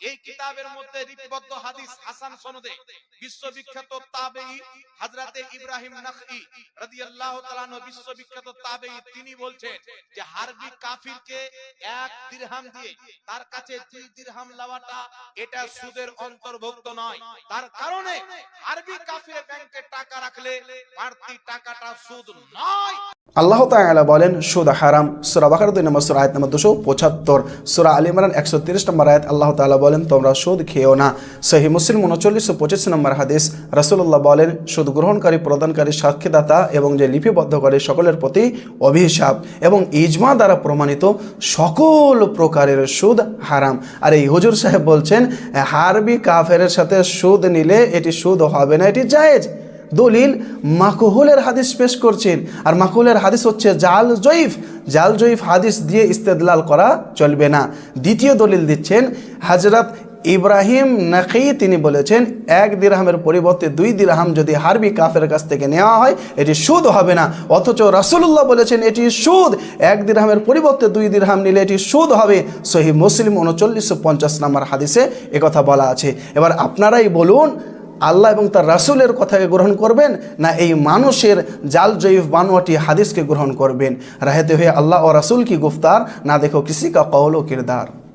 এই কিতাবের মধ্যে লিপিবদ্ধ হাদিস হাসান সনদে বিশ্ববিখ্যাত তাবেঈ হযরতে ইব্রাহিম নাখঈ রাদিয়াল্লাহু তাআলা আনহু বিশ্ববিখ্যাত তাবেঈ তিনি বলছেন যে হারবি কাফিরকে এক দিরহাম দিয়ে তার কাছে দুই দিরহাম লওয়াটা এটা সুদের অন্তর্ভুক্ত নয়। তার কারণে হারবি কাফির ব্যাংকে টাকা রাখলে বাড়তি টাকাটা সুদ নয়। আল্লাহ তাআলা বলেন সুদ হারাম, সুরা বাকার দুই নম্বর সুরা, আয়াত নম্বর দুশো পঁচাত্তর। সুরা আলী ইমরান একশো তিরিশ নম্বর আয়াত, আল্লাহ তাআলা বলেন, তোমরা সুদ খেও না। সহি মুসলিম উনচল্লিশশো পঁচিশ নম্বর হাদিস, রাসূলুল্লাহ বলেন, সুদ গ্রহণকারী, প্রদানকারী, সাক্ষীদাতা এবং যে লিপিবদ্ধ করে সকলের প্রতি অভিশাপ এবং ইজমা দ্বারা প্রমাণিত সকল প্রকারের সুদ হারাম। আর এই হুজুর সাহেব বলছেন, হারবি কাফের সাথে সুদ নিলে এটি সুদ হবে না, এটি জায়েজ। দলিল মাকহুলের হাদিস পেশ করছেন। আর মাকহুলের হাদিস হচ্ছে জাল জয়ীফ। জাল জয়ীফ হাদিস দিয়ে ইস্তেদলাল করা চলবে না। দ্বিতীয় দলিল দিচ্ছেন হাজরত ইব্রাহিম নাকি তিনি বলেছেন, এক দিরহামের পরিবর্তে দুই দিরহাম যদি হারবি কাফের কাছ থেকে নেওয়া হয়, এটি সুদ হবে না। অথচ রাসূলুল্লাহ বলেছেন, এটি সুদ। এক দিরহামের পরিবর্তে দুই দিরহাম নিলে এটি সুদ হবে। সহি মুসলিম উনচল্লিশশো পঞ্চাশ নম্বর হাদিসে একথা বলা আছে। এবার আপনারাই বলুন আল্লাহ এবং তার রাসুলের কথাকে গ্রহণ করবেন না এই মানুষের জাল জয়ীফ বানোয়াটি হাদিসকে গ্রহণ করবেন। রাহেতে হয়ে আল্লাহ ও রাসুল কি গুফতার না দেখো কিসি কা কৌল ও কিরদার।